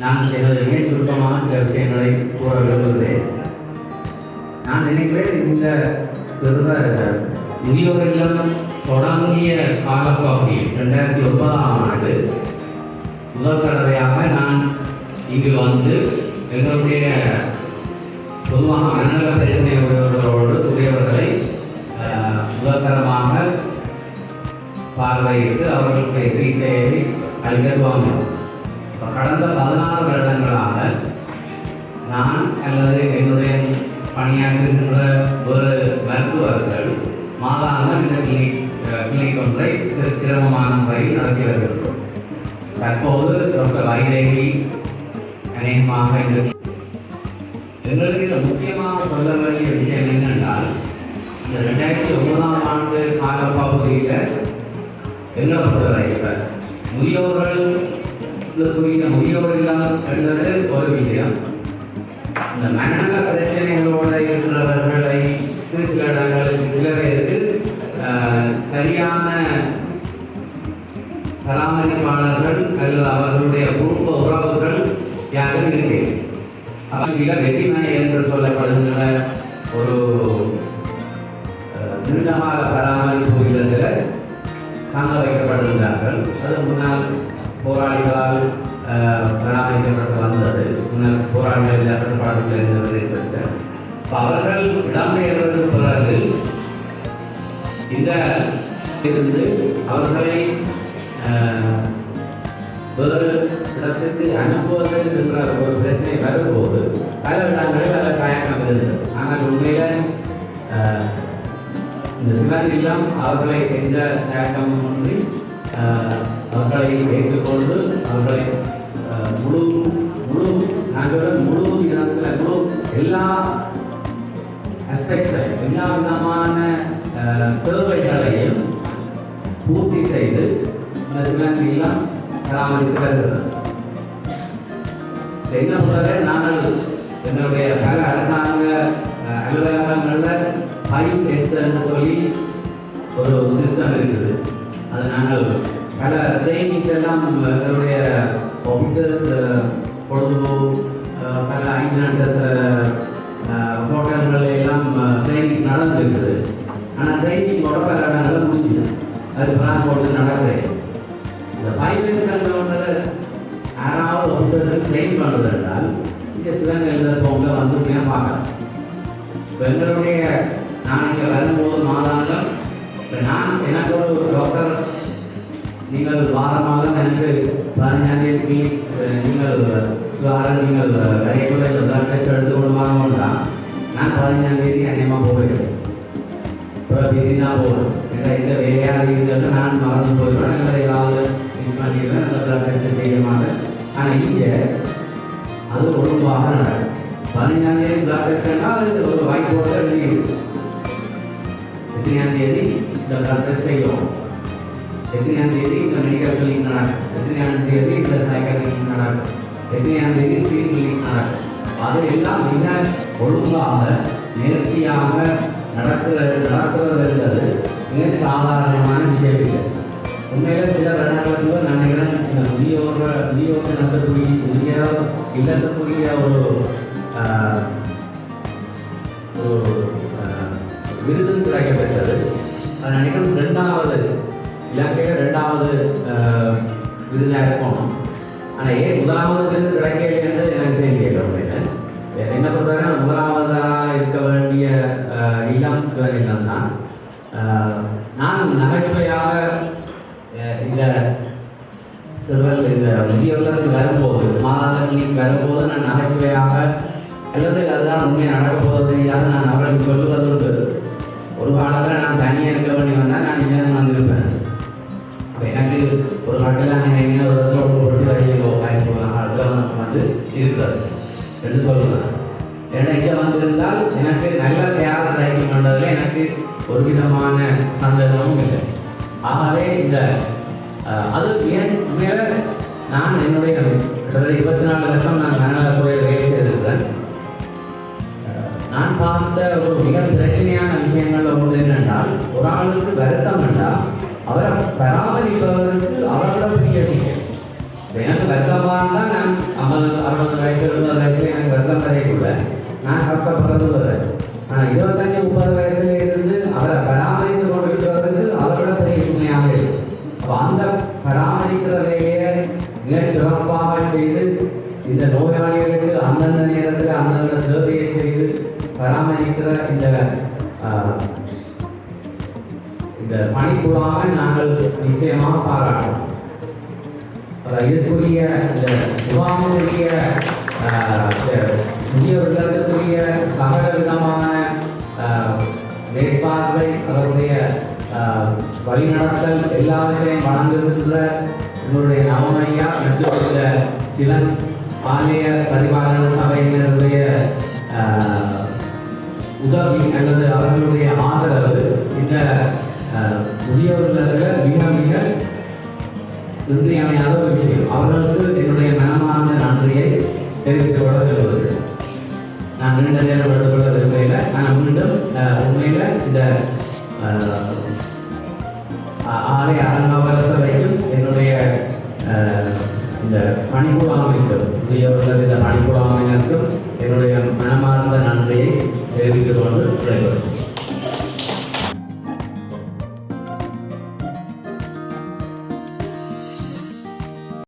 நான் எனது மிக சுருக்கமான சில விஷயங்களை கூற விரும்புகிறேன். நான் நினைக்கிறேன் இந்த சிறுவர் முதியோர் இல்லம் தொடங்கிய காலப்பகுதியில் ரெண்டாயிரத்தி ஒன்பதாம் ஆண்டு. முதல் தடவையாக நான் இங்கு வந்து எங்களுடைய பொதுவாக மனநல பிரச்சனை உடையவர்களோடு உடையவர்களை முதல்தரமாக பார்வையிட்டு அவர்களுக்கு சிகிச்சையை அளிக்கத்துவாங்க கடந்த பதினாறு வருடங்களாக நான் அல்லது என்னுடைய பணியாற்றுகின்ற ஒரு மருத்துவர்கள் மாதாந்த இந்த கிளினிக் கிளினிக் ஒன்றை சிறு சிரமமான முறையில் நடத்தி வருகிறோம் தற்போது டாக்டர் வைதேவி அநேகமாக இந்த எங்களுக்கு இதில் முக்கியமாக சொல்ல வேண்டிய விஷயம் என்னென்றால் இந்த ரெண்டாயிரத்தி ஒன்பதாம் ஆண்டு காலப்பகுதியில் என்ன பொறுத்தவரை முதியோர்கள் குறித்த முதியோர் ஒரு விஷயம். இந்த மனநல பிரச்சனைகளோட இருக்கிறவர்களை சில சில பேருக்கு ஆஹ், சரியான பராமரிப்பாளர்கள் அல்லது அவர்களுடைய குடும்ப உறவுகள் யாரும் இல்லை. சில வெற்றிமனை என்று சொல்லப்படும் வந்தது முன்னர் போராளிகள் இல்லாத இருந்த அவர்கள் இடம்பெயர்வதற்கு பிறகு இந்த இருந்து அவர்களை வேறு இடத்திற்கு அனுப்புவதற்கு என்ற ஒரு பிரச்சனை வரும்போது பல இடங்களில் பல தயக்கம் இருந்தது ஆனால் உண்மையில் இந்த சிலரெல்லாம் அவர்களை எந்த தயக்கமும் இன்றி அஹ், அவர்களை ஏற்றுக்கொண்டு அவர்களை எல்லா அஸ்பெக்ட்ஸையும் எல்லா விதமான தேவைகளையும் பூர்த்தி செய்து இந்த சிலங்கெல்லாம் பராமரித்து என்ன பொறுத்தவரை நாங்கள் எங்களுடைய பல அரசாங்க அஹ், அலுவலகங்களில் ஃபைவ் எஸ் என்று சொல்லி ஒரு சிஸ்டம் இருக்குது. அது நாங்கள் பல ட்ரைனிங்ஸ் எல்லாம் எங்களுடைய ஆஃபீஸர்ஸ் பொழுது அஹ், பல ஐந்து நட்சத்திர ஹோட்டல்கள் எல்லாம் ட்ரைனிங் நடந்துருக்குது. ஆனால் ட்ரைனிங் தொடக்க பல இடங்களில் அது பிளான் போட்டு நடக்குது இந்த ஃபைவ் இயர்ஸ்ன்றது யாராவது ஆஃபீஸர்ஸ் ட்ரெயின் பண்ணுறது என்றால் இங்கே சிவன் எழுத சோங்க வந்து உண்மையாக இப்போ எங்களுடைய நான் இங்கே வரும்போது மாதாந்தம். இப்போ நான் எனக்கு ஒரு டாக்டர் நீங்கள் வாரமாக எனக்கு பதினஞ்சாம் தேதி கிளினிக் சுகாதார நீங்கள் வரைக்குள்ள பிளட் டெஸ்ட் எடுத்து கொள்வாங்கன்னா நான் பதினஞ்சாம் தேதி அநேகமாக போகிறேன் இப்போ விதி தான் போகணும் ஏன்னா இந்த வேலையாக இருக்கிறது நான் மறந்து போயிடுவேன் எங்களை ஏதாவது மிஸ் பண்ணிடுவேன் அந்த பிளட் டெஸ்ட் செய்ய மாட்டேன் ஆனால் இங்கே அது ஒழுங்காக நடக்கும் பதினஞ்சாம் தேதி பிளட் டெஸ்ட்னா அது ஒரு வாய்ப்போட எழுதியிருக்கு எத்தனையாம் தேதி இந்த பிளட் டெஸ்ட் செய்யும் எத்தனையாம் தேதி இந்த மெடிக்கல் கிளினிக் நடக்கும் எத்தனையாம் தேதி இந்த சைக்கிள் கிளினிக் நடக்கும் எத்தனையாம் தேதி ஸ்கிரீன் அது எல்லாம் மிக ஒழுங்காக நேர்த்தியாக நடக்கிற நடக்கிறது என்பது மிக சாதாரணமான விஷயம் இல்லை சில இடங்களுக்கு நினைக்கிறேன் இந்த முதியோர் முதியோர் நடத்தக்கூடிய முதியோர் இல்லத்தக்கூடிய ஒரு ஆஹ், ஒரு விருதும் கிடைக்கப்பட்டது அது நினைக்கிறேன் ரெண்டாவது இலங்கையில் ரெண்டாவது ஆஹ், விருதாக போனோம் ஆனால் ஏன் முதலாவது விருது என்று எனக்கு தெரியல என்ன பொறுத்தவரை முதலாவதாக இருக்க வேண்டிய இல்லம் சிவர் இல்லம் தான். ஆஹ், நான் நகைச்சுவையாக இந்த சிறுவர் இந்த முதியோர்களுக்கு வரும்போது மாதாந்த வரும்போது நான் நகைச்சுவையாக அல்லது அதுதான் உண்மையை நடக்க போவது தெரியாது நான் அவர்களுக்கு சொல்லுவது ஒரு காலத்தில் நான் தனியாக இருக்க வேண்டி வந்தால் நான் இங்கே வந்திருப்பேன். என்று சொல்லுவேன் ஏன்னா இங்கே வந்திருந்தால் எனக்கு நல்ல தியாகம் கிடைக்கும் என்றதில் எனக்கு ஒரு விதமான சந்தேகமும் இல்லை. ஆகவே இந்த அது ஏன் உண்மையில நான் என்னுடைய கிட்டத்தட்ட இருபத்தி நாலு வருஷம் நான் நலத்துறையில் வேலை செய்திருக்கிறேன். நான் பார்த்த ஒரு மிக பிரச்சனையான விஷயங்கள் ஒன்று என்னென்றால் ஒரு ஆளுக்கு வருத்தம் என்றால் அவரை பராமரிப்பவருக்கு அவரோட பெரிய எனக்கு வருத்தமாக இருந்தால் நான் ஐம்பது அறுபது வயசு எழுபது வயசுல எனக்கு வருத்தம் வரைக்குள்ள நான் கஷ்டப்படுறது வரை ஆனால் இருபத்தஞ்சி முப்பது வயசுல இருந்து அதை பராமரித்து கொண்டு இருக்கிறதுக்கு அதை விட பெரிய சுமையாக இருக்கும் அப்போ அந்த பராமரிக்கிற வேலையை மிக சிறப்பாக செய்து இந்த நோயாளிகளுக்கு அந்தந்த நேரத்தில் அந்தந்த தேவையை செய்து பராமரிக்கிற இந்த ஆஹ், இந்த பணிக்குழாவை நாங்கள் நிச்சயமாக பாராட்டோம் அஹ் இதுக்குரிய இந்த முகாமுடைய ஆஹ், இந்த முதியவர்களுக்குரிய சகல விதமான ஆஹ், மேற்பார்வை அவருடைய ஆஹ், வழிநடத்தல் எல்லாவற்றையும் வழங்குகின்ற என்னுடைய நவமையா மற்றும் இந்த சிவன் ஆலய பரிபாலன சபையினருடைய உதவி அல்லது அவர்களுடைய ஆ நீண்ட நேரம் எடுத்துக்கொள்ள நான் மீண்டும் அஹ், உண்மையில இந்த அஹ், ஆ- சபைக்கும் என்னுடைய அஹ், இந்த பணிக்குழாமைக்கும் முதியவர்கள் இந்த பணிக்குழாமையினருக்கும் என்னுடைய